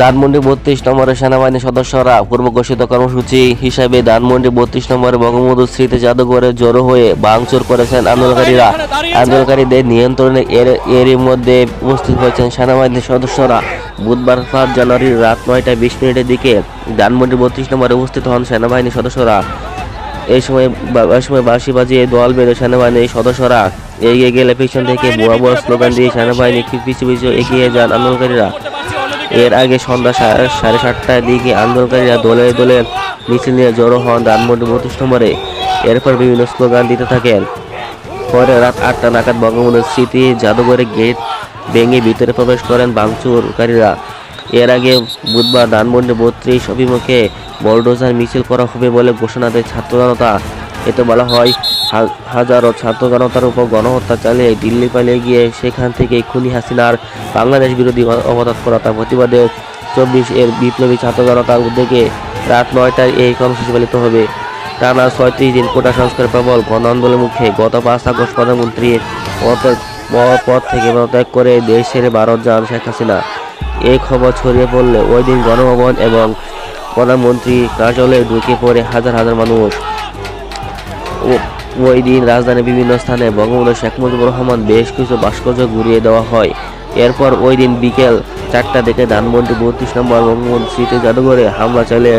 ধানমন্ডি বত্রিশ নম্বরের সেনাবাহিনী সদস্যরা পূর্ব ঘোষিত কর্মসূচি হিসাবে ধানমন্ডি বত্রিশ নম্বরে বঙ্গবন্ধু স্মৃতি জাদুঘরে জড়ো হয়ে ভাঙচুর করেছেন আন্দোলনকারীরা। আন্দোলনকারীদের নিয়ন্ত্রণে এরই মধ্যে উপস্থিত হয়েছেন সেনাবাহিনীর সদস্যরা। বুধবার সাত জানুয়ারির রাত নয়টা বিশ মিনিটের দিকে ধানমন্ডি বত্রিশ নম্বরে উপস্থিত হন সেনাবাহিনীর সদস্যরা। এই সময় এই সময় বাঁশি বাজিয়ে দল বেঁধে সেনাবাহিনীর সদস্যরা এগিয়ে গেলে পিছন থেকে বুয়া বুয়া স্লোগান দিয়ে সেনাবাহিনী পিছু পিছু এগিয়ে যান আন্দোলনকারীরা। এর আগে সন্ধ্যা সাড়ে সাতটার দিকে আন্দোলনকারীরা দলে দলে মিছিল নিয়ে জড়ো হন ধানমন্ডি বত্রিশ নম্বরে। এরপর বিভিন্ন স্লোগান দিতে থাকেন। পরে রাত আটটা নাগাদ বঙ্গবন্ধুর স্মৃতি জাদুঘরে গেট ভেঙে ভিতরে প্রবেশ করেন ভাঙচুরকারীরা এর আগে বুধবার ধানমন্ডি বত্রিশ অভিমুখে বলডোজার মিছিল করা হবে বলে ঘোষণা দেয় ছাত্র জনতা। এতে বলা হয় হাজারো ছাত্র জনতার উপর গণহত্যা চালিয়ে দিল্লি পালিয়ে গিয়ে সেখান থেকে খুনি হাসিনার বাংলাদেশ বিরোধী অ- অবরোধ প্রতিবাদে চব্বিশ এর বিপ্লবী ছাত্র জনতার উদ্যোগে রাত নয়টায় এই কর্মসূচি পালিত হবে। টানা ছয়ত্রিশ দিন কোটা সংস্কার প্রবল গণ আন্দোলনের মুখে গত পাঁচ আগস্ট প্রধানমন্ত্রী পদত্যাগ পদ থেকে পদত্যাগ করে দেশ ছেড়ে ভারত যান শেখ হাসিনা। এই খবর ছড়িয়ে পড়লে ওই দিন গণভবন এবং প্রধানমন্ত্রী কার্যালয়ে ঢুকে পড়ে হাজার হাজার মানুষ। ওই দিন রাজধানীর বিভিন্ন স্থানে বঙ্গবন্ধু শেখ মুজিবুর রহমান বেশ কিছু ভাস্কর্য ঘুরিয়ে দেওয়া হয়। এরপর ওই দিন বিকেল চারটা থেকে ধানমন্ডি বত্রিশ নম্বর বঙ্গবন্ধু স্মৃতি জাদুঘরে হামলা চালিয়ে